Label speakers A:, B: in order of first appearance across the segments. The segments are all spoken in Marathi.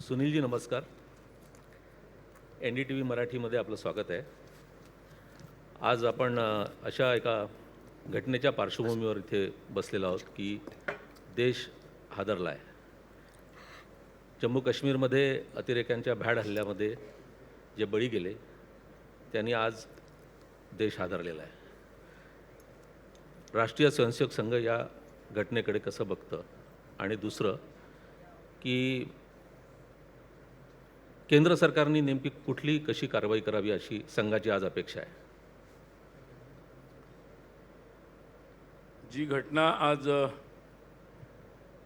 A: सुनीलजी नमस्कार. एन डी टी व्ही मराठीमध्ये आपलं स्वागत आहे. आज आपण अशा एका घटनेच्या पार्श्वभूमीवर इथे बसलेलो आहोत की देश हादरला आहे जम्मू काश्मीरमध्ये अतिरेक्यांच्या भ्याड हल्ल्यामध्ये जे बळी गेले त्यांनी आज देश हादरलेला आहे. राष्ट्रीय स्वयंसेवक संघ या घटनेकडे कसं बघतं? आणि दुसरं की केंद्र सरकारने नेमकी कुठली कशी कारवाई करावी अशी संघाची आज अपेक्षा आहे.
B: जी घटना आज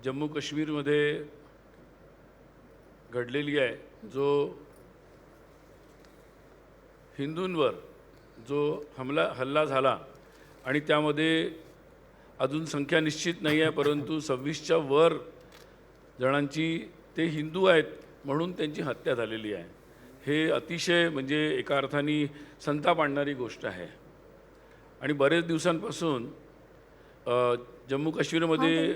B: जम्मू काश्मीरमध्ये घडलेली आहे जो हिंदूंवर जो हमला हल्ला झाला आणि त्यामध्ये अजून संख्या निश्चित नाही आहे परंतु सव्वीसच्या वर जणांची ते हिंदू आहेत म्हणून त्यांची हत्या झालेली आहे. हे अतिशय म्हणजे एका अर्थाने संताप आणणारी गोष्ट आहे. आणि बरेच दिवसांपासून जम्मू काश्मीरमध्ये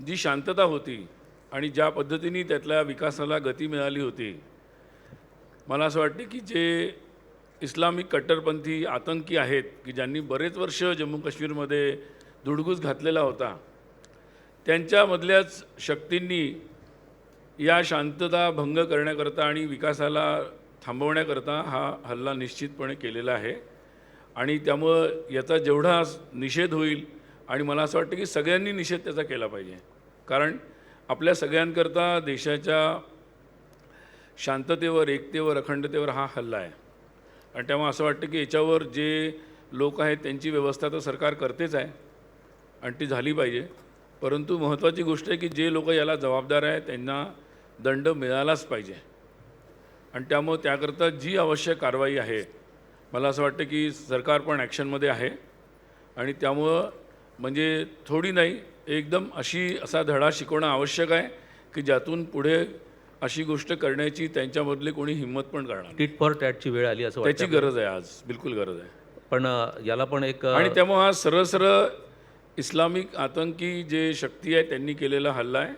B: जी शांतता होती आणि ज्या पद्धतीने त्यातल्या विकासाला गती मिळाली होती मला असं वाटते की जे इस्लामिक कट्टरपंथी आतंकी आहेत की ज्यांनी बरेच वर्ष जम्मू काश्मीरमध्ये धुडगूस घातलेला होता त्यांच्यामधल्याच शक्तींनी या शांतता भंग करण्याकरता आणि विकासाला थांबवण्याकरता हा हल्ला निश्चितपणे केलेला आहे. आणि त्यामुळं याचा जेवढा निषेध होईल आणि मला असं वाटतं की सगळ्यांनी निषेध त्याचा केला पाहिजे. कारण आपल्या सगळ्यांकरता देशाच्या शांततेवर एकतेवर अखंडतेवर हा हल्ला आहे. आणि त्यामुळे असं वाटतं की याच्यावर जे लोक आहेत त्यांची व्यवस्था तर सरकार करतेच आहे आणि ती झाली पाहिजे. परंतु महत्त्वाची गोष्ट आहे की जे लोक याला जबाबदार आहे त्यांना दंड मिळालाच पाहिजे. आणि त्यामुळं त्याकरता जी आवश्यक कारवाई आहे मला असं वाटतं की सरकार पण ॲक्शनमध्ये आहे. आणि त्यामुळं म्हणजे थोडी नाही एकदम अशी असा धडा शिकवणं आवश्यक आहे की ज्यातून पुढे अशी गोष्ट करण्याची त्यांच्यामधले कोणी हिंमत पण करणार.
A: टिट फॉर टॅटची वेळ आली असं
B: त्याची गरज आहे आज बिलकुल गरज आहे.
A: पण याला पण एक
B: आणि त्यामुळे हा सरळ सरळ इस्लामिक आतंकी जे शक्ती आहे त्यांनी केलेला हल्ला आहे.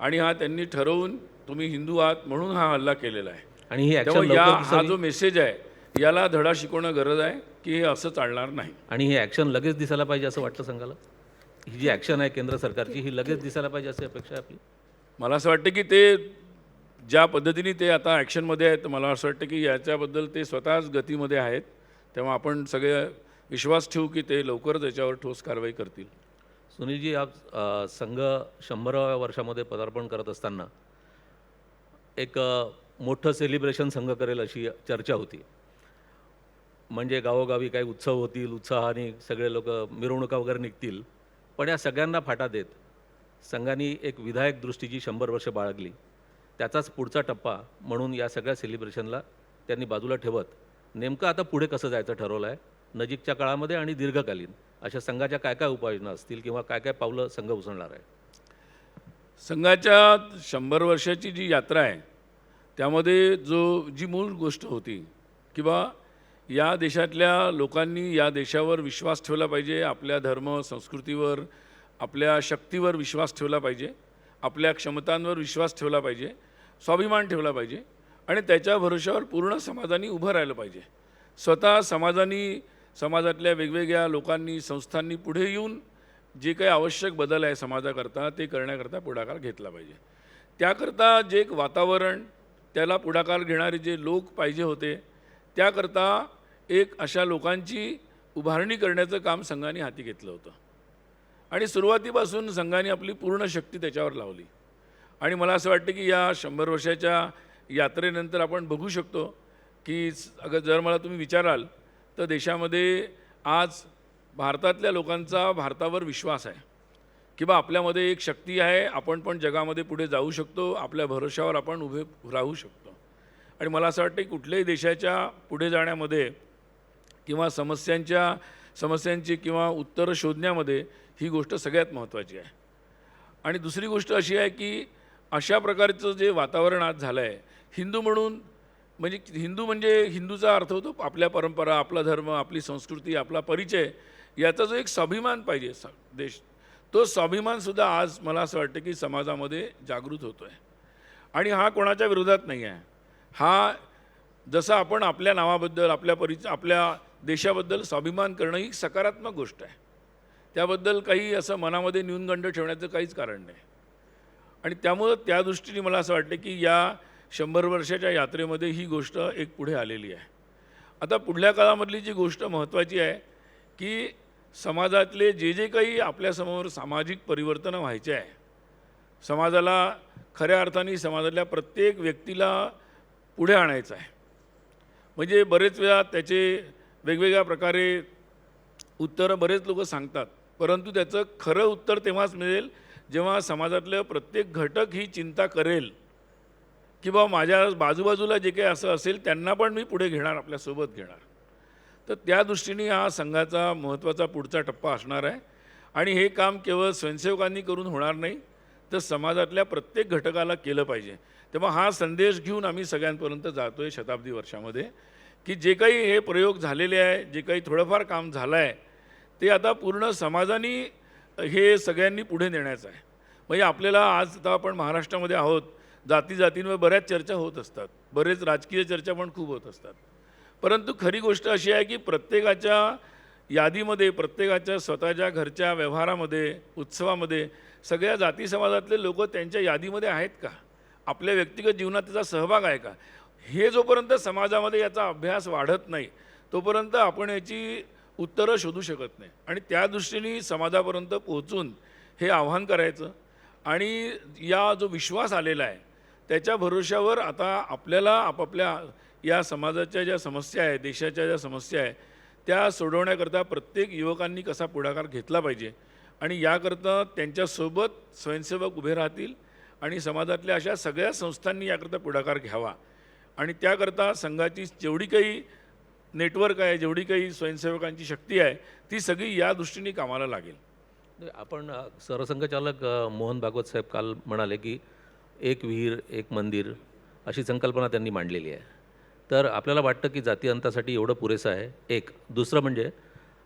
B: आणि हा त्यांनी ठरवून तुम्ही हिंदू आहात म्हणून हा हल्ला केलेला आहे.
A: आणि ही ॲक्शन
B: त्यामुळे या
A: लवकर
B: हा
A: दिसावी
B: जो मेसेज आहे याला धडा शिकवणं गरज आहे की हे असं चालणार नाही.
A: आणि ही ॲक्शन लगेच दिसायला पाहिजे असं वाटतं संघाला? ही जी ॲक्शन आहे केंद्र सरकारची ही लगेच दिसायला पाहिजे अशी अपेक्षा आहे आपली?
B: मला असं वाटतं की ते ज्या पद्धतीने ते आता ॲक्शनमध्ये आहेत मला असं वाटतं की याच्याबद्दल ते स्वतःच गतीमध्ये आहेत. तेव्हा आपण सगळे विश्वास ठेवू की ते लवकरच याच्यावर ठोस कारवाई करतील.
A: सुनीलजी आज अ, संघ शंभराव्या वर्षामध्ये पदार्पण करत असताना एक मोठं सेलिब्रेशन संघ करेल अशी चर्चा होती. म्हणजे गावोगावी काही उत्सव होतील उत्साहाने सगळे लोक मिरवणुका वगैरे निघतील. पण या सगळ्यांना फाटा देत संघाने एक विधायक दृष्टीची शंभर वर्ष बाळगली. त्याचाच पुढचा टप्पा म्हणून या सगळ्या सेलिब्रेशनला त्यांनी बाजूला ठेवत. नेमकं आता पुढे कसं जायचं ठरवलं आहे नजीकच्या काळामध्ये आणि दीर्घकालीन अशा संघाच्या काय काय उपाययोजना असतील किंवा काय काय पावलं संघ उचलणार आहे?
B: संघाच्या शंभर वर्षाची जी यात्रा आहे त्यामध्ये जो जी मूळ गोष्ट होती किंवा या देशातल्या लोकांनी या देशावर विश्वास ठेवला पाहिजे आपल्या धर्म संस्कृतीवर आपल्या शक्तीवर विश्वास ठेवला पाहिजे आपल्या क्षमतांवर विश्वास ठेवला पाहिजे स्वाभिमान ठेवला पाहिजे आणि त्याच्या भरोश्यावर पूर्ण समाजाने उभं राहिलं पाहिजे. स्वतः समाजाने समाजातल्या वेगवेगळ्या लोकांनी संस्थांनी पुढे येऊन जे काही आवश्यक बदल आहे समाजाकरता ते करण्याकरता पुढाकार घेतला पाहिजे. त्याकरता जे एक वातावरण त्याला पुढाकार घेणारे जे लोक पाहिजे होते त्याकरता एक अशा लोकांची उभारणी करण्याचं काम संघाने हाती घेतलं होतं. आणि सुरुवातीपासून संघाने आपली पूर्ण शक्ती त्याच्यावर लावली. आणि मला असं वाटतं की या शंभर वर्षाच्या यात्रेनंतर आपण बघू शकतो की अगर जर मला तुम्ही विचाराल तर देशामध्ये आज भारतातल्या लोकांचा भारतावर विश्वास आहे. की बा आपल्यामध्ये एक शक्ती आहे आपण पण जगामध्ये पुढे जाऊ शकतो आपल्या भरोश्यावर आपण उभे राहू शकतो. आणि मला असं वाटतं की कुठल्याही देशाच्या पुढे जाण्यामध्ये किंवा समस्यांच्या समस्यांची किंवा उत्तरं शोधण्यामध्ये ही गोष्ट सगळ्यात महत्त्वाची आहे. आणि दुसरी गोष्ट अशी आहे की अशा प्रकारचं जे वातावरण आज झालं आहे हिंदू म्हणून म्हणजे हिंदू म्हणजे हिंदूचा अर्थ होतो आपल्या परंपरा आपला धर्म आपली संस्कृती आपला परिचय याचा जो एक स्वाभिमान पाहिजे स देश तो स्वाभिमानसुद्धा आज मला असं वाटतं की समाजामध्ये जागृत होतो आहे आणि हा कोणाच्या विरोधात नाही आहे हा जसं आपण आपल्या नावाबद्दल आपल्या परिच आपल्या देशाबद्दल स्वाभिमान करणं ही सकारात्मक गोष्ट आहे. त्याबद्दल काही असं मनामध्ये न्यूनगंड ठेवण्याचं काहीच कारण नाही. आणि त्यामुळं त्या दृष्टीने मला असं वाटतं की या शंभर वर्षाच्या यात्रेमध्ये ही गोष्ट एक पुढे आलेली आहे. आता पुढल्या काळामधली जी गोष्ट महत्त्वाची आहे की समाजातले जे जे काही आपल्यासमोर सामाजिक परिवर्तनं व्हायचे आहे समाजाला खऱ्या अर्थाने समाजातल्या प्रत्येक व्यक्तीला पुढे आणायचं आहे. म्हणजे बरेच वेळा त्याचे वेगवेगळ्या प्रकारे उत्तरं बरेच लोक सांगतात परंतु त्याचं खरं उत्तर तेव्हाच मिळेल जेव्हा समाजातलं प्रत्येक घटक ही चिंता करेल. की माझ्या बाजूबाजूला जे काही असं असेल त्यांना पण मी पुढे घेणार आपल्यासोबत घेणार. तर त्या दृष्टीने हा संघाचा महत्त्वाचा पुढचा टप्पा असणार आहे. आणि हे काम केवळ स्वयंसेवकांनी करून होणार नाही तर समाजातल्या प्रत्येक घटकाला केलं पाहिजे. तेव्हा हा संदेश घेऊन आम्ही सगळ्यांपर्यंत जातो आहे शताब्दी वर्षामध्ये की जे काही हे प्रयोग झालेले आहे जे काही थोडंफार काम झालं आहे ते आता पूर्ण समाजाने हे सगळ्यांनी पुढे नेण्याचं आहे. म्हणजे आपल्याला आज आता आपण महाराष्ट्रामध्ये आहोत जाती जातींवर बऱ्याच चर्चा होत असतात. बरेच राजकीय चर्चा पण खूप होत असतात. परंतु खरी गोष्ट अशी आहे की प्रत्येकाच्या यादीमध्ये प्रत्येकाच्या स्वतःच्या घरच्या व्यवहारामध्ये उत्सवामध्ये सगळ्या जाती समाजातले लोक त्यांच्या यादीमध्ये आहेत का? आपल्या व्यक्तिगत जीवनात त्याचा सहभाग आहे का? हे जोपर्यंत समाजामध्ये याचा अभ्यास वाढत नाही तोपर्यंत आपण याची उत्तरं शोधू शकत नाही. आणि त्या दृष्टीने समाजापर्यंत पोहोचून हे आव्हान करायचं. आणि या जो विश्वास आलेला आहे त्याच्या भरोश्यावर आता आपल्याला आपापल्या या समाजाच्या ज्या समस्या आहे देशाच्या ज्या समस्या आहे त्या सोडवण्याकरता प्रत्येक युवकांनी कसा पुढाकार घेतला पाहिजे? आणि याकरता त्यांच्यासोबत स्वयंसेवक उभे राहतील आणि समाजातल्या अशा सगळ्या संस्थांनी याकरता पुढाकार घ्यावा. आणि त्याकरता संघाची जेवढी काही नेटवर्क आहे जेवढी काही स्वयंसेवकांची शक्ती आहे ती सगळी या दृष्टीने कामाला लागेल.
A: आपण सरसंघचालक मोहन भागवत साहेब काल म्हणाले की एक विहीर एक मंदिर अशी संकल्पना त्यांनी मांडलेली आहे. तर आपल्याला वाटतं की जाती अंतासाठी एवढं पुरेसं आहे. एक. दुसरं म्हणजे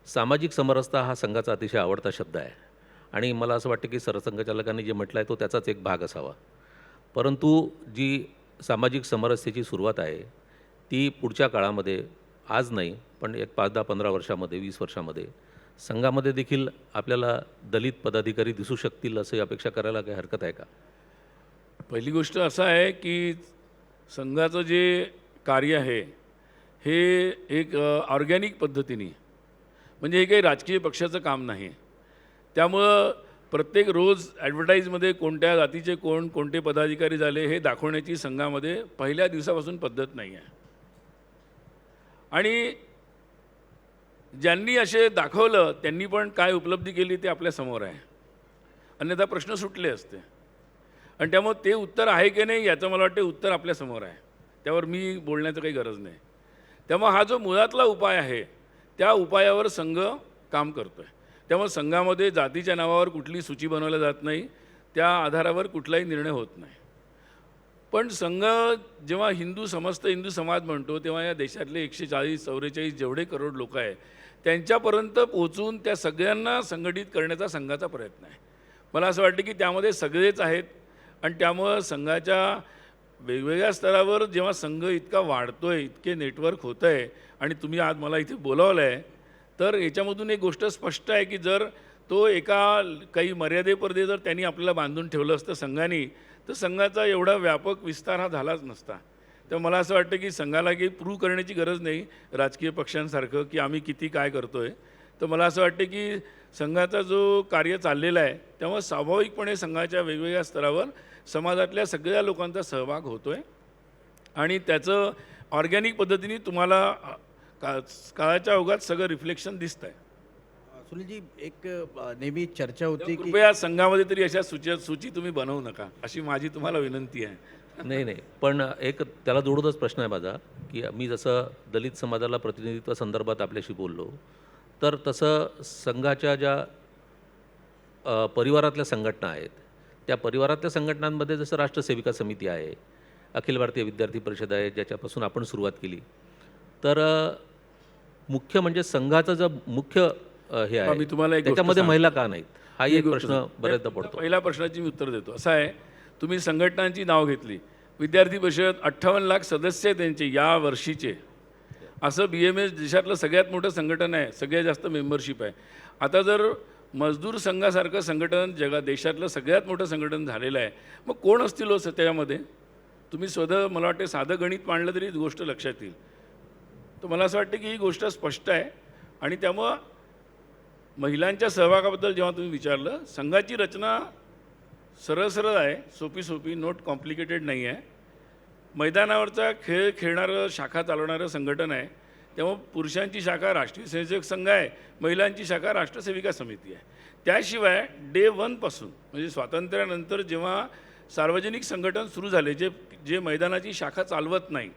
A: सामाजिक समरसता हा संघाचा अतिशय आवडता शब्द आहे. आणि मला असं वाटतं की सरसंघचालकांनी जे म्हटलं आहे तो त्याचाच एक भाग असावा. परंतु जी सामाजिक समरसतेची सुरुवात आहे ती पुढच्या काळामध्ये आज नाही पण एक पाच दहा पंधरा वर्षामध्ये वीस वर्षामध्ये संघामध्ये देखील आपल्याला दलित पदाधिकारी दिसू शकतील असं अपेक्षा करायला काही हरकत आहे का?
B: पहिली गोष्ट असं आहे की संघाचं जे कार्य आहे. हे एक ऑर्गॅनिक पद्धतीने. म्हणजे हे काही राजकीय पक्षाचं काम नाही. त्यामुळं प्रत्येक रोज ॲडव्हर्टाईजमध्ये कोणत्या जातीचे कोण कोणते पदाधिकारी झाले हे दाखवण्याची संघामध्ये पहिल्या दिवसापासून पद्धत नाही आहे. आणि ज्यांनी असे दाखवलं त्यांनी पण काय उपलब्धी केली ते आपल्यासमोर आहे. अन्यथा प्रश्न सुटले असते. आणि त्यामुळे ते उत्तर आहे की नाही याचं मला वाटतं उत्तर आपल्यासमोर आहे. त्यावर मी बोलण्याचं काही गरज नाही. तेव्हा हा जो मुळातला उपाय आहे त्या उपायावर संघ काम करतो आहे त्यामुळे संघामध्ये जातीच्या नावावर कुठली सूची बनवल्या जात नाही त्या आधारावर कुठलाही निर्णय होत नाही. पण संघ जेव्हा हिंदू समस्त हिंदू समाज म्हणतो तेव्हा या देशातले एकशे चाळीस चौवेचाळीस जेवढे करोड लोक आहे त्यांच्यापर्यंत पोचून त्या सगळ्यांना संघटित करण्याचा संघाचा प्रयत्न आहे. मला असं वाटतं की त्यामध्ये सगळेच आहेत आणि त्यामुळं संघाच्या वेगवेगळ्या स्तरावर जेव्हा संघ इतका वाढतो आहे इतके नेटवर्क होतं आहे आणि तुम्ही आज मला इथे बोलावलं आहे तर याच्यामधून एक गोष्ट स्पष्ट आहे की जर तो एका काही मर्यादेपर्यंत जर त्यांनी आपल्याला बांधून ठेवलं असतं संघाने तर संघाचा एवढा व्यापक विस्तार हा झालाच नसता. तर मला असं वाटतं की संघाला काही प्रूव्ह करण्याची गरज नाही राजकीय पक्षांसारखं की आम्ही किती काय करतो आहे तर मला असं वाटतं की संघाचा जो कार्य चाललेला आहे त्यामुळे स्वाभाविकपणे संघाच्या वेगवेगळ्या स्तरावर समाजातल्या सगळ्या लोकांचा सहभाग होतो आहे आणि त्याचं ऑर्गॅनिक पद्धतीने तुम्हाला का काळाच्या ओघात सगळं रिफ्लेक्शन दिसतं आहे
C: सुनीलजी एक नेहमी चर्चा होती की
B: कृपया संघामध्ये तरी अशा सूची सूची तुम्ही बनवू नका अशी माझी तुम्हाला विनंती आहे.
A: नाही नाही. पण एक त्याला जोडूनच प्रश्न आहे माझा की मी जसं दलित समाजाला प्रतिनिधित्व संदर्भात आपल्याशी बोललो तर तसं संघाच्या ज्या परिवारातल्या संघटना आहेत त्या परिवारातल्या संघटनांमध्ये जसं राष्ट्रसेविका समिती आहे अखिल भारतीय विद्यार्थी परिषद आहे ज्याच्यापासून आपण सुरुवात केली. तर मुख्य म्हणजे संघाचं जे मुख्य हे
B: हा, मी तुम्हाला
A: आहे
B: गोष्ट
A: त्याच्यामध्ये. महिला का नाहीत?
B: मी
A: एक प्रश्न. बऱ्याचदा पडतो.
B: पहिल्या प्रश्नाची मी उत्तर देतो. असं आहे तुम्ही संघटनांची नाव घेतली. विद्यार्थी परिषद अठ्ठावन्न लाख सदस्य त्यांचे या वर्षीचे. असं बी एम एस देशातलं सगळ्यात मोठं संघटन आहे सगळ्यात जास्त मेंबरशिप आहे. आता जर मजदूर संघासारखं संघटन जगा देशातलं सगळ्यात मोठं संघटन झालेलं आहे. मग कोण असतील हो सत्यामध्ये? त्याच्यामध्ये तुम्ही स्वतः मला वाटते साधं गणित मांडलं तरी गोष्ट लक्षात येईल. तर मला असं वाटतं की ही गोष्ट स्पष्ट आहे आणि त्यामुळं महिलांच्या सहभागाबद्दल जेव्हा तुम्ही विचारलं संघाची रचना सरळ सरळ आहे सोपी सोपी नोट कॉम्प्लिकेटेड नाही आहे मैदानावरचा खेळ खेळणारं शाखा चालवणारं संघटन आहे. तेव्हा पुरुषांची शाखा राष्ट्रीय संयोजक संघ आहे महिलांची शाखा राष्ट्रसेविका समिती आहे. त्याशिवाय डे वनपासून म्हणजे स्वातंत्र्यानंतर जेव्हा सार्वजनिक संघटन सुरू झाले जे जे मैदानाची शाखा चालवत नाही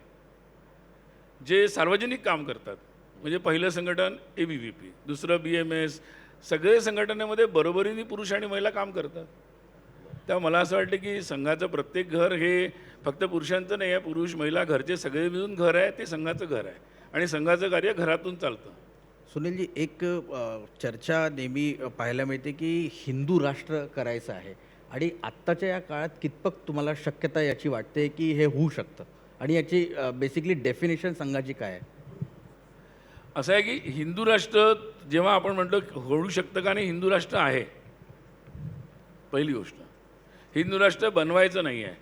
B: जे सार्वजनिक काम करतात म्हणजे पहिलं संघटन ए बी व्ही पी दुसरं बी एम एस सगळे संघटनेमध्ये बरोबरीने पुरुष आणि महिला काम करतात. त्या मला असं वाटतं की संघाचं प्रत्येक घर हे फक्त पुरुषांचं नाही आहे पुरुष महिला घरचे सगळे मिळून घर आहे ते संघाचं घर आहे. आणि संघाचं कार्य घरातून चालतं.
C: सुनीलजी एक चर्चा नेहमी पाहायला मिळते की हिंदू राष्ट्र करायचं आहे आणि आत्ताच्या या काळात कितपत तुम्हाला शक्यता याची वाटते की हे होऊ शकतं? आणि याची बेसिकली डेफिनेशन संघाची काय आहे?
B: असं आहे की हिंदू राष्ट्र जेव्हा आपण म्हणतो होऊ शकतं का नाही हिंदू राष्ट्र आहे पहिली गोष्ट. हिंदू राष्ट्र बनवायचं नाही आहे.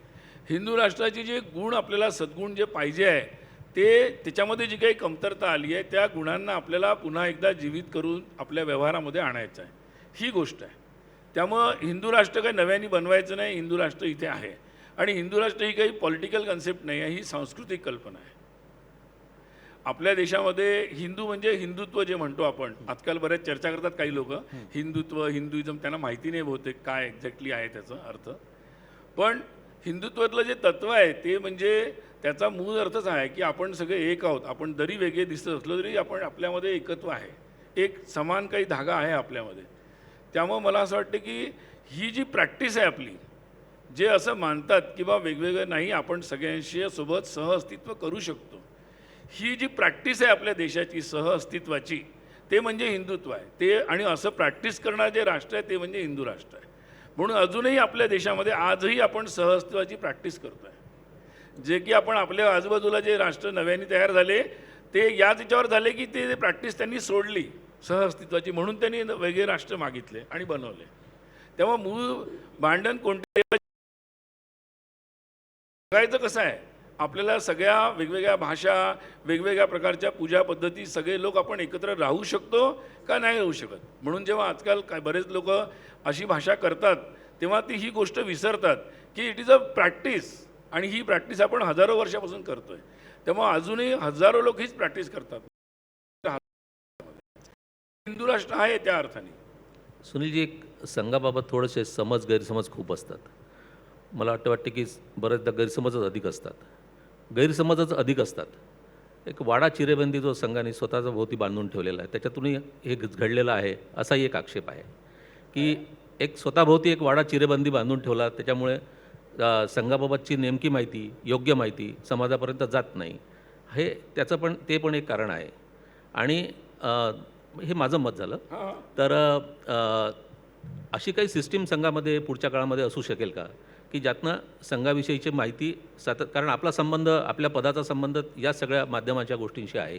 B: हिंदू राष्ट्राचे जे गुण आपल्याला सद्गुण जे पाहिजे आहे ते त्याच्यामध्ये जी काही कमतरता आली आहे त्या गुणांना आपल्याला पुन्हा एकदा जीवित करून आपल्या व्यवहारामध्ये आणायचं आहे. ही गोष्ट आहे. त्यामुळं हिंदू राष्ट्र काही नव्याने बनवायचं नाही हिंदू राष्ट्र इथे आहे. आणि हिंदू राष्ट्र ही काही पॉलिटिकल कन्सेप्ट नाही आहे ही सांस्कृतिक कल्पना आहे. आपल्या देशामध्ये हिंदू म्हणजे हिंदुत्व जे म्हणतो आपण आजकाल बऱ्याच चर्चा करतात काही लोक हिंदुत्व हिंदुइझम त्यांना माहिती नाही बहुतेक काय एक्झॅक्टली आहे त्याचा अर्थ. पण हिंदुत्वातलं जे तत्व आहे ते म्हणजे त्याचा मूळ अर्थच आहे की आपण सगळे एक आहोत. आपण जरी वेगळे दिसत असलो तरी आपण आपल्यामध्ये एकत्व आहे. एक समान काही धागा आहे आपल्यामध्ये. त्यामुळं मला असं वाटतं की ही जी प्रॅक्टिस आहे आपली जे असं मानतात की बा वेगवेगळं नाही आपण सगळ्यांशी सोबत सहअस्तित्व करू शकतो. ही जी प्रॅक्टिस आहे आपल्या देशाची सहअस्तित्वाची ते म्हणजे हिंदुत्व आहे. ते आणि असं प्रॅक्टिस करणारं जे राष्ट्र आहे ते म्हणजे हिंदू राष्ट्र आहे. म्हणून अजूनही आपल्या देशामध्ये आजही आपण सहअस्तित्वाची प्रॅक्टिस करतो आहे जे की आपण आपल्या आजूबाजूला जे राष्ट्र नव्याने तयार झाले ते याच याच्यावर झाले की ते प्रॅक्टिस त्यांनी सोडली सहअस्तित्वाची म्हणून त्यांनी वेगळे राष्ट्र मागितले आणि बनवले. तेव्हा मूळ भांडण कोणते? बघायचं कसं आहे? आपल्याला सगळ्या वेगवेगळ्या भाषा वेगवेगळ्या प्रकारच्या पूजा पद्धती सगळे लोक आपण एकत्र राहू शकतो का नाही राहू शकत? म्हणून जेव्हा आजकाल काय बरेच लोक अशी भाषा करतात तेव्हा ती ही गोष्ट विसरतात की इट इज अ प्रॅक्टिस आणि ही प्रॅक्टिस आपण हजारो वर्षापासून करतोय. तेव्हा अजूनही हजारो लोक हीच प्रॅक्टिस करतात. हिंदू राष्ट्र आहे त्या अर्थाने.
A: सुनीलजी एक संघाबाबत थोडेसे समज गैरसमज खूप असतात. मला वाटतं वाटते की बरेचदा गैरसमजच अधिक असतात. गैरसमजच अधिक असतात. एक वाडा चिरेबंदी जो संघाने स्वतःचा भोवती बांधून ठेवलेला आहे त्याच्यातूनही हे घडलेलं आहे असाही एक आक्षेप आहे. की एक स्वतःभोवती एक वाडा चिरेबंदी बांधून ठेवला. त्याच्यामुळे संघाबाबतची नेमकी माहिती योग्य माहिती समाजापर्यंत जात नाही. हे त्याचं पण ते पण एक कारण आहे. आणि हे माझं मत झालं. तर अशी काही सिस्टीम संघामध्ये पुढच्या काळामध्ये असू शकेल का? की ज्यातनं संघाविषयीची माहिती सातत कारण आपला संबंध आपल्या पदाचा संबंध या सगळ्या माध्यमाच्या गोष्टींशी आहे.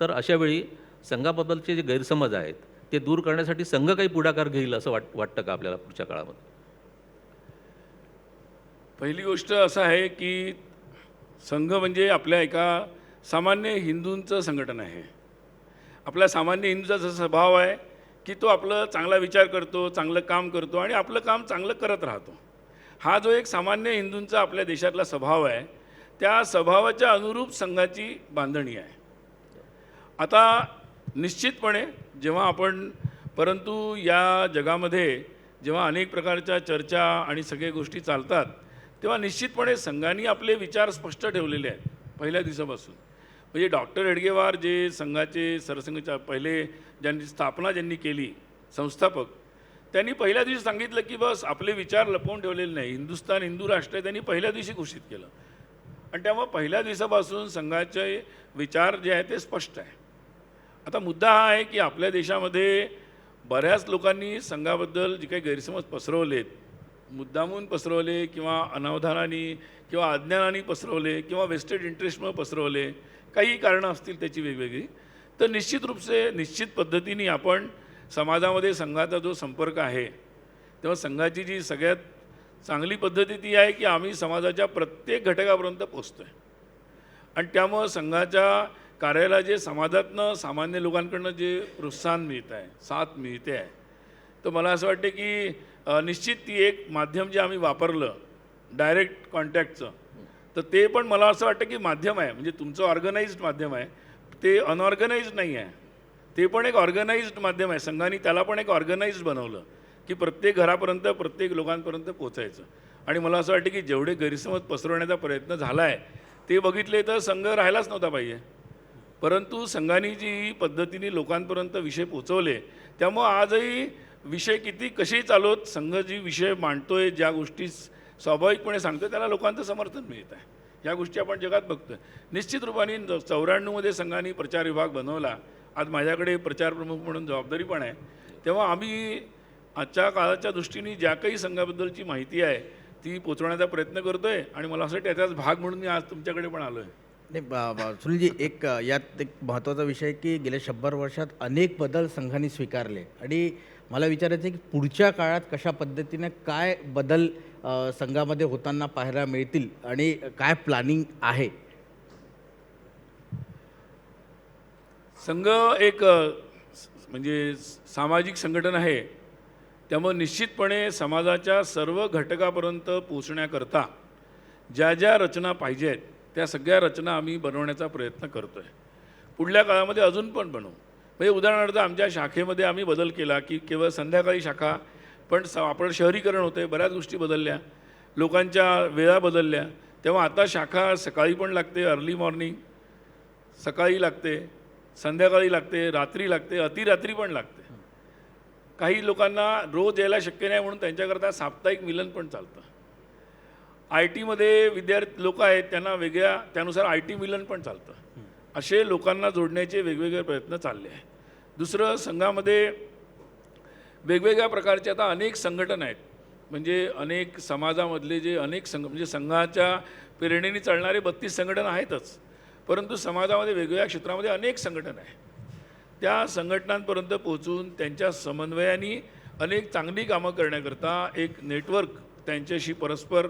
A: तर अशा वेळी संघाबद्दलचे जे गैरसमज आहेत ते दूर करण्यासाठी संघ काही पुढाकार घेईल असं वाट वाटतं का आपल्याला पुढच्या काळामध्ये?
B: पहिली गोष्ट असं आहे की संघ म्हणजे आपल्या एका सामान्य हिंदूंचं संघटन आहे. आपला सामान्य हिंदूचा जसा स्वभाव आहे की तो आपलं चांगला विचार करतो चांगलं काम करतो आणि आपलं काम चांगलं करत राहतो. हा जो एक सामान्य हिंदूंचा आपल्या देशातला स्वभाव आहे त्या स्वभावाच्या अनुरूप संघाची बांधणी आहे. आता निश्चितपणे जेव्हा आपण परंतु या जगामध्ये जेव्हा अनेक प्रकारच्या चर्चा आणि सगळ्या गोष्टी चालतात तेव्हा निश्चितपणे संघाने आपले विचार स्पष्ट ठेवलेले आहेत पहिल्या दिवसापासून. म्हणजे डॉक्टर हेडगेवार जे संघाचे सरसंघच्या पहिले ज्यांनी स्थापना ज्यांनी केली संस्थापक त्यांनी पहिल्या दिवशी सांगितलं की बस आपले विचार लपवून ठेवलेले नाही. हिंदुस्तान हिंदू राष्ट्र आहे त्यांनी पहिल्या दिवशी घोषित केलं. आणि त्यामुळं पहिल्या दिवसापासून संघाचे विचार जे आहे ते स्पष्ट आहे आता मुद्दा हा आहे की आपल्या देशामध्ये बऱ्याच लोकांनी संघाबद्दल जे काही गैरसमज पसरवलेत मुद्दामून पसरवले किंवा अनावधानाने किंवा अज्ञानाने पसरवले किंवा वेस्टेड इंटरेस्टमुळे पसरवले काही कारणं असतील त्याची वेगवेगळी. तर निश्चित रूपसे निश्चित पद्धतीने आपण समाजामध्ये संघाचा जो संपर्क आहे तेव्हा संघाची जी सगळ्यात चांगली पद्धती ती आहे की आम्ही समाजाच्या प्रत्येक घटकापर्यंत पोचतो आहे आणि त्यामुळं संघाच्या कार्याला जे समाजातनं सामान्य लोकांकडनं जे प्रोत्साहन मिळत आहे साथ मिळते आहे तर मला असं वाटते की निश्चित ती एक माध्यम जे आम्ही वापरलं डायरेक्ट कॉन्टॅक्टचं तर ते पण मला असं वाटतं की माध्यम आहे. म्हणजे तुमचं ऑर्गनाईज्ड माध्यम आहे. ते अनऑर्गनाईज्ड नाही आहे. ते पण एक ऑर्गनाईज्ड माध्यम आहे. संघाने त्याला पण एक ऑर्गनाईज्ड बनवलं की प्रत्येक घरापर्यंत प्रत्येक लोकांपर्यंत पोचायचं आणि मला असं वाटतं की जेवढे गैरसमज पसरवण्याचा प्रयत्न झाला आहे ते बघितले तर संघ राहायलाच नव्हता पाहिजे. परंतु संघाने जी पद्धतीने लोकांपर्यंत विषय पोचवले त्यामुळं आजही विषय किती कसेही चालवत संघ जी विषय मांडतोय ज्या गोष्टी स्वाभाविकपणे सांगतोय त्याला लोकांचं समर्थन मिळत आहे. ह्या गोष्टी आपण जगात बघतोय. निश्चित रूपाने चौऱ्याण्णवमध्ये संघाने प्रचार विभाग बनवला. आज माझ्याकडे प्रचार प्रमुख म्हणून जबाबदारी पण आहे. तेव्हा आम्ही आजच्या काळाच्या दृष्टीने ज्या काही संघाबद्दलची माहिती आहे ती पोचवण्याचा प्रयत्न करतोय आणि मला असं वाटतं त्याचाच भाग म्हणून मी आज तुमच्याकडे पण आलो आहे
C: नाही सुनीलजी एक यात एक महत्त्वाचा विषय की गेल्या शंभर वर्षात अनेक बदल संघाने स्वीकारले. आणि मला विचारायचं आहे की पुढच्या काळात कशा पद्धतीने काय बदल संघामध्ये होताना पाहायला मिळतील आणि काय प्लॅनिंग आहे?
B: संघ एक म्हणजे सामाजिक संघटन आहे. त्यामुळे निश्चितपणे समाजाच्या सर्व घटकापर्यंत पोचण्याकरता ज्या ज्या रचना पाहिजेत त्या सगळ्या रचना आम्ही बनवण्याचा प्रयत्न करतो आहे पुढल्या काळामध्ये अजून पण बनवू. म्हणजे उदाहरणार्थ आमच्या शाखेमध्ये आम्ही बदल केला की केवळ संध्याकाळी शाखा पण स आपण शहरीकरण होते बऱ्याच गोष्टी बदलल्या. लोकांच्या वेळा बदलल्या. तेव्हा आता शाखा सकाळी पण लागते अर्ली मॉर्निंग सकाळी लागते संध्याकाळी लागते रात्री लागते अतिरात्री पण लागते. काही लोकांना रोज यायला शक्य नाही म्हणून त्यांच्याकरता साप्ताहिक मिलन पण चालतं. आय टीमध्ये विद्यार्थी लोक आहेत त्यांना वेगळ्या त्यानुसार आय टी मिलन पण चालतं. असे लोकांना जोडण्याचे वेगवेगळे प्रयत्न चालले आहे दुसरं संघामध्ये वेगवेगळ्या प्रकारचे आता अनेक संघटन आहेत. म्हणजे अनेक समाजामधले जे अनेक संघ म्हणजे संघाच्या प्रेरणेने चालणारे बत्तीस संघटन आहेतच. परंतु समाजामध्ये वेगवेगळ्या क्षेत्रामध्ये अनेक संघटन आहे त्या संघटनांपर्यंत पोहोचून त्यांच्या समन्वयाने अनेक चांगली कामं करण्याकरता एक नेटवर्क त्यांच्याशी परस्पर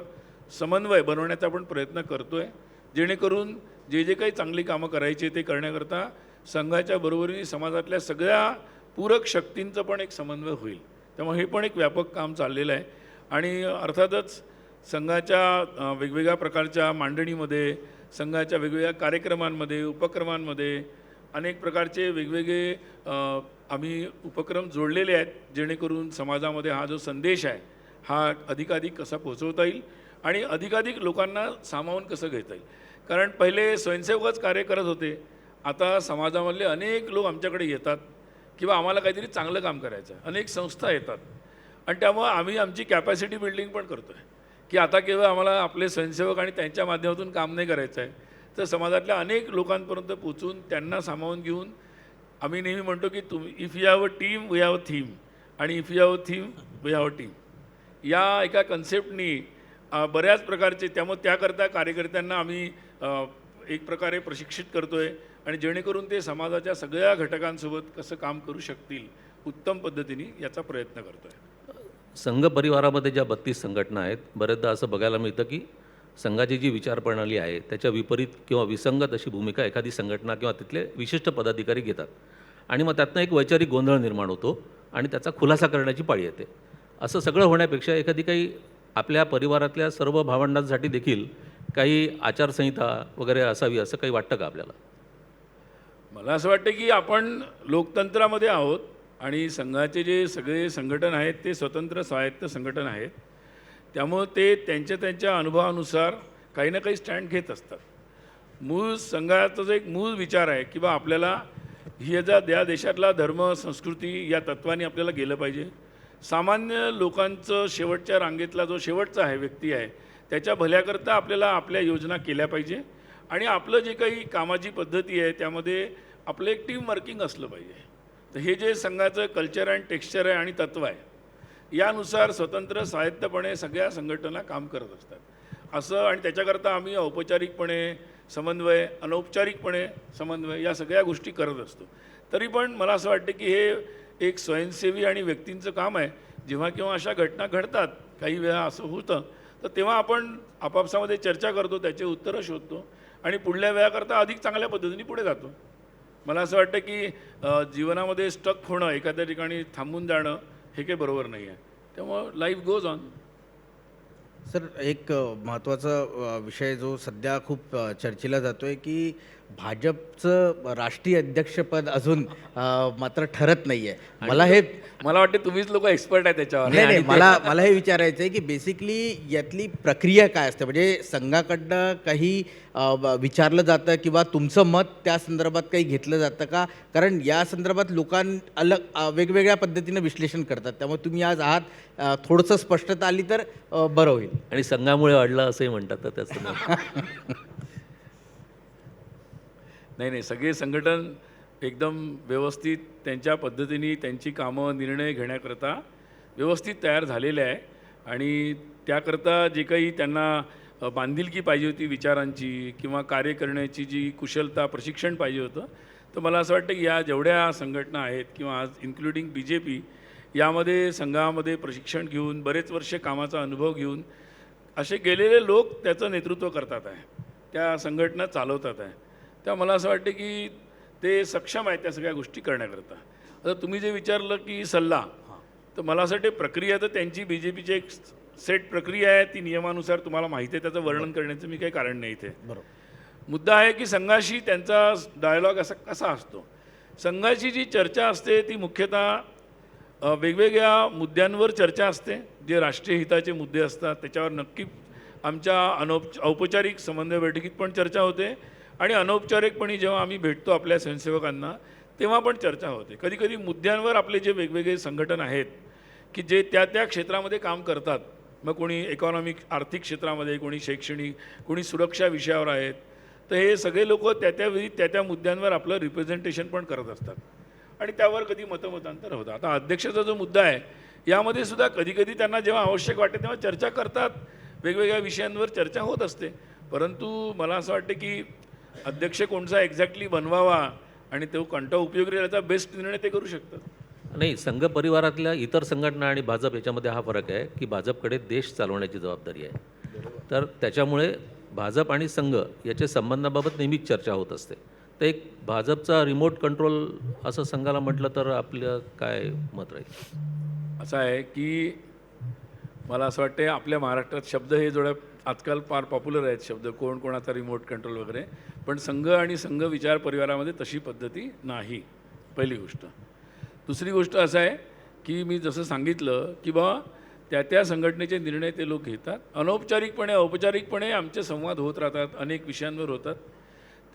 B: समन्वय बनवण्याचा आपण प्रयत्न करतो आहे जेणेकरून जे जे काही चांगली कामं करायची ते करण्याकरता संघाच्या बरोबरीने समाजातल्या सगळ्या पूरक शक्तींचं पण एक समन्वय होईल. त्यामुळे हे पण एक व्यापक काम चाललेलं आहे. आणि अर्थातच संघाच्या वेगवेगळ्या प्रकारच्या मांडणीमध्ये संघाच्या वेगवेगळ्या कार्यक्रमांमध्ये उपक्रमांमध्ये अनेक प्रकारचे वेगवेगळे आम्ही उपक्रम जोडलेले आहेत जेणेकरून समाजामध्ये हा जो संदेश आहे हा अधिकाधिक कसा पोहोचवता येईल. आणि अधिकाधिक लोकांना सामावून कसं घेता येईल? कारण पहिले स्वयंसेवकच कार्य करत होते. आता समाजामधले अनेक लोक आमच्याकडे येतात किंवा आम्हाला काहीतरी चांगलं काम करायचं आहे अनेक संस्था येतात. आणि त्यामुळं आम्ही आमची कॅपॅसिटी बिल्डिंग पण करतो आहे की आता केवळ आम्हाला आपले स्वयंसेवक आणि त्यांच्या माध्यमातून काम नाही करायचं आहे तर समाजातल्या अनेक लोकांपर्यंत पोचून त्यांना सामावून घेऊन आम्ही नेहमी म्हणतो की तुम्ही if you have a team we have a theme आणि if you have a theme we have a team या एका कन्सेप्टनी बऱ्याच प्रकारचे त्यामुळे त्याकरता कार्यकर्त्यांना आम्ही एक प्रकारे प्रशिक्षित करतो आहे आणि जेणेकरून ते समाजाच्या सगळ्या घटकांसोबत कसं काम करू शकतील उत्तम पद्धतीने याचा प्रयत्न करतो आहे
A: संघ परिवारामध्ये ज्या बत्तीस संघटना आहेत बऱ्याचदा असं बघायला मिळतं की संघाची जी विचारप्रणाली आहे त्याच्या विपरीत किंवा विसंगत अशी भूमिका एखादी संघटना किंवा तिथले विशिष्ट पदाधिकारी घेतात. आणि मग त्यातनं एक वैचारिक गोंधळ निर्माण होतो आणि त्याचा खुलासा करण्याची पाळी येते. असं सगळं होण्यापेक्षा एखादी काही आपल्या परिवारातल्या सर्व भावंडांसाठी देखील काही आचारसंहिता वगैरे असावी असं काही वाटतं का आपल्याला?
B: मला असं वाटतं की आपण लोकतंत्रामध्ये आहोत आणि संघाचे जे सगळे संघटन आहेत ते स्वतंत्र स्वायत्त संघटन आहेत. त्यामुळं ते त्यांच्या त्यांच्या अनुभवानुसार काही ना काही स्टँड घेत असतात. मूळ संघाचा जो एक मूळ विचार आहे की बा आपल्याला ह्या ज्या या देशातला धर्म संस्कृती या तत्वाने आपल्याला गेलं पाहिजे सामान्य लोकांचं शेवटच्या रांगेतला जो शेवटचा आहे व्यक्ती आहे त्याच्या भल्याकरता आपल्याला आपल्या योजना केल्या पाहिजे आणि आपलं जे काही कामाची पद्धती आहे त्यामध्ये आपलं एक टीम वर्किंग असलं पाहिजे. तर हे जे संघाचं कल्चर अँड टेक्स्चर आहे आणि तत्व आहे यानुसार स्वतंत्र स्वायत्तपणे सगळ्या संघटना काम करत असतात. असं आणि त्याच्याकरता आम्ही औपचारिकपणे समन्वय अनौपचारिकपणे समन्वय या सगळ्या गोष्टी करत असतो. तरी पण मला असं वाटतं की हे एक स्वयंसेवी आणि व्यक्तींचं काम आहे. जेव्हा केव्हा अशा घटना घडतात काही वेळा असं होतं तर तेव्हा आपण आपापसामध्ये चर्चा करतो त्याचे उत्तरं शोधतो आणि पुढल्या वेळाकरता अधिक चांगल्या पद्धतीने पुढे जातो. मला असं वाटतं की जीवनामध्ये स्टक होणं एखाद्या ठिकाणी थांबून जाणं हे काही बरोबर नाही आहे त्यामुळं लाईफ गोज ऑन
C: सर एक महत्त्वाचा विषय जो सध्या खूप चर्चेला जातो आहे की भाजपचं राष्ट्रीय अध्यक्षपद अजून मात्र ठरत नाहीये. मला हे
B: मला वाटतं तुम्हीच लोक एक्सपर्ट आहे त्याच्यावर.
C: नाही नाही मला मला हे विचारायचं आहे की बेसिकली यातली प्रक्रिया काय असते? म्हणजे संघाकडनं काही विचारलं जातं किंवा तुमचं मत त्या संदर्भात काही घेतलं जातं का? कारण या संदर्भात लोकां अलग वेगवेगळ्या पद्धतीनं विश्लेषण करतात. त्यामुळे तुम्ही आज आहात थोडंसं स्पष्टता आली तर बरं होईल.
A: आणि संघामुळे वाढलं असंही म्हणतात तर त्याचं नाही.
B: नाही सगळे संघटन एकदम व्यवस्थित त्यांच्या पद्धतीने त्यांची कामं निर्णय घेण्याकरता व्यवस्थित तयार झालेले आहे आणि त्याकरता जे काही त्यांना बांधिलकी पाहिजे होती विचारांची किंवा कार्य करण्याची जी कुशलता प्रशिक्षण पाहिजे होतं तर मला असं वाटतं की या जेवढ्या संघटना आहेत किंवा आज इन्क्लुडिंग बी जे पी यामध्ये संघामध्ये प्रशिक्षण घेऊन बरेच वर्ष कामाचा अनुभव घेऊन असे गेलेले लोक त्याचं नेतृत्व करतात आहे त्या संघटना चालवतात आहे त्या मला असं वाटतं की ते सक्षम आहेत त्या सगळ्या गोष्टी करण्याकरता. आता तुम्ही जे विचारलं की सल्ला तर मला असं वाटते प्रक्रिया तर त्यांची बी जे पीची एक सेट प्रक्रिया आहे ती नियमानुसार तुम्हाला माहिती आहे त्याचं वर्णन करण्याचं मी काही कारण नाही इथे.
C: बरोबर.
B: मुद्दा आहे की संघाशी त्यांचा डायलॉग असा कसा असतो? संघाची जी चर्चा असते ती मुख्यतः वेगवेगळ्या मुद्द्यांवर चर्चा असते जे राष्ट्रीय हिताचे मुद्दे असतात त्याच्यावर नक्की आमच्या अनौप औपचारिक समन्वय बैठकीत पण चर्चा होते. आणि अनौपचारिकपणे जेव्हा आम्ही भेटतो आपल्या स्वयंसेवकांना तेव्हा पण चर्चा होते. कधीकधी मुद्द्यांवर आपले जे वेगवेगळे संघटन आहेत की जे त्या त्या क्षेत्रामध्ये काम करतात मग कोणी इकॉनॉमिक आर्थिक क्षेत्रामध्ये कोणी शैक्षणिक कोणी सुरक्षा विषयावर आहेत तर हे सगळे लोक त्या त्या वेळी त्या त्या मुद्द्यांवर आपलं रिप्रेझेंटेशन पण करत असतात. आणि त्यावर कधी मतमतांतर होतं. आता अध्यक्षाचा जो मुद्दा आहे यामध्ये सुद्धा कधीकधी त्यांना जेव्हा आवश्यक वाटते तेव्हा चर्चा करतात. वेगवेगळ्या विषयांवर चर्चा होत असते. परंतु मला असं वाटतं की अध्यक्ष कोणचा एक्झॅक्टली बनवावा आणि तो कोणता उपयोगी याचा बेस्ट निर्णय ते करू शकतात.
A: नाही संघ परिवारातल्या इतर संघटना आणि भाजप याच्यामध्ये हा फरक आहे की भाजपकडे देश चालवण्याची जबाबदारी आहे. तर त्याच्यामुळे भाजप आणि संघ याच्या संबंधाबाबत नेहमीच चर्चा होत असते. तर एक भाजपचा रिमोट कंट्रोल असं संघाला म्हटलं तर आपलं काय मत राहील?
B: असं आहे की मला असं वाटतं आपल्या महाराष्ट्रात शब्द हे जोड्या आजकाल फार पॉप्युलर आहेत शब्द. कोण कोणाचा रिमोट कंट्रोल वगैरे. पण संघ आणि संघ विचार परिवारामध्ये तशी पद्धती नाही. पहिली गोष्ट. दुसरी गोष्ट असं आहे की मी जसं सांगितलं की बा त्या त्या संघटनेचे निर्णय ते लोक घेतात. अनौपचारिकपणे औपचारिकपणे आमचे संवाद होत राहतात अनेक विषयांवर होतात.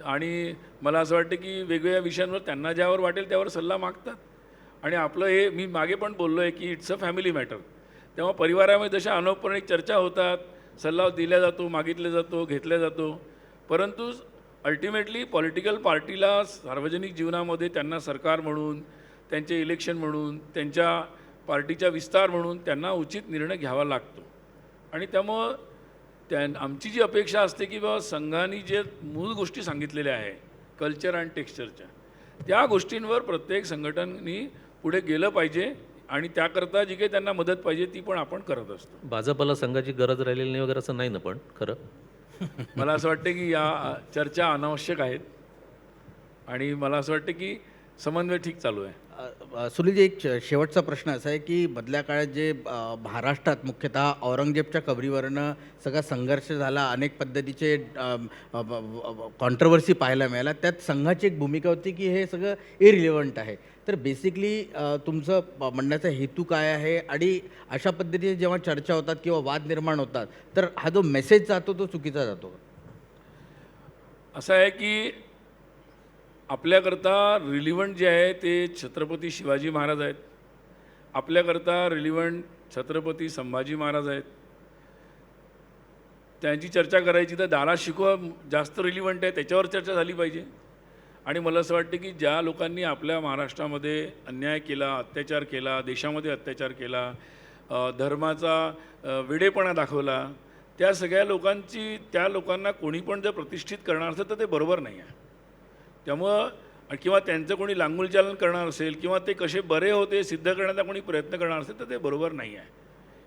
B: आणि मला असं वाटतं की वेगवेगळ्या विषयांवर त्यांना ज्यावर वाटेल त्यावर सल्ला मागतात. आणि आपलं हे मी मागे पण बोललो आहे की इट्स अ फॅमिली मॅटर तेव्हा परिवारामध्ये जशा अनौपचारिक चर्चा होतात सल्ला दिला जातो मागितला जातो घेतला जातो. परंतु अल्टिमेटली पॉलिटिकल पार्टीला सार्वजनिक जीवनामध्ये त्यांना सरकार म्हणून त्यांचे इलेक्शन म्हणून त्यांच्या पार्टीचा विस्तार म्हणून त्यांना उचित निर्णय घ्यावा लागतो. आणि त्यामुळं त्या आमची जी अपेक्षा असते की बाबा संघाने जे मूळ गोष्टी सांगितलेल्या आहे कल्चर अँड टेक्स्चरच्या त्या गोष्टींवर प्रत्येक संघटनेनी पुढे गेलं पाहिजे. आणि त्याकरता जी काही त्यांना मदत पाहिजे ती पण आपण करत असतो.
A: भाजपला संघाची गरज राहिलेली नाही वगैरे असं नाही ना पण खरं?
B: मला असं वाटतं की या चर्चा अनावश्यक आहेत आणि मला असं वाटतं की समन्वय ठीक चालू आहे.
C: सुनीलजी एक शे- शेवटचा प्रश्न असा आहे की मधल्या काळात जे महाराष्ट्रात मुख्यतः औरंगजेबच्या कबरीवरनं सगळा संघर्ष झाला अनेक पद्धतीचे कॉन्ट्रवर्सी पाहायला मिळाला त्यात संघाची एक भूमिका होती की हे सगळं इरिलेवंट आहे. तर बेसिकली तुमचं म्हणण्याचा हेतू काय आहे? आणि अशा पद्धतीने जेव्हा चर्चा होतात किंवा वाद निर्माण होतात तर हा जो मेसेज जातो तो चुकीचा जातो
B: असं आहे की आपल्याकरता रिलिव्हंट जे आहे ते छत्रपती शिवाजी महाराज आहेत. आपल्याकरता रिलिव्हंट छत्रपती संभाजी महाराज आहेत. त्यांची चर्चा करायची तर दारा शिकवा जास्त रिलिव्हंट आहे त्याच्यावर चर्चा झाली पाहिजे. आणि मला असं वाटतं की ज्या लोकांनी आपल्या महाराष्ट्रामध्ये अन्याय केला अत्याचार केला देशामध्ये अत्याचार केला धर्माचा वेडेपणा दाखवला त्या सगळ्या लोकांची त्या लोकांना कोणी पण जर प्रतिष्ठित करणार असेल तर ते बरोबर नाही आहे. त्यामुळं किंवा त्यांचं कोणी लांगुलचालन करणार असेल किंवा ते कसे बरे होते सिद्ध करण्याचा कोणी प्रयत्न करणार असेल तर ते बरोबर नाही आहे.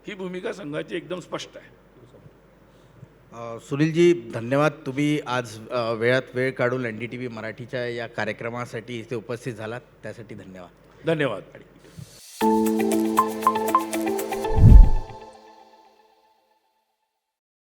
B: ही भूमिका संघाची एकदम स्पष्ट आहे.
C: सुनीलजी धन्यवाद. तुम्ही आज वेळात वेळ काढून एन डी टी व्ही मराठीच्या या कार्यक्रमासाठी इथे उपस्थित झालात. त्यासाठी धन्यवाद.
B: धन्यवाद.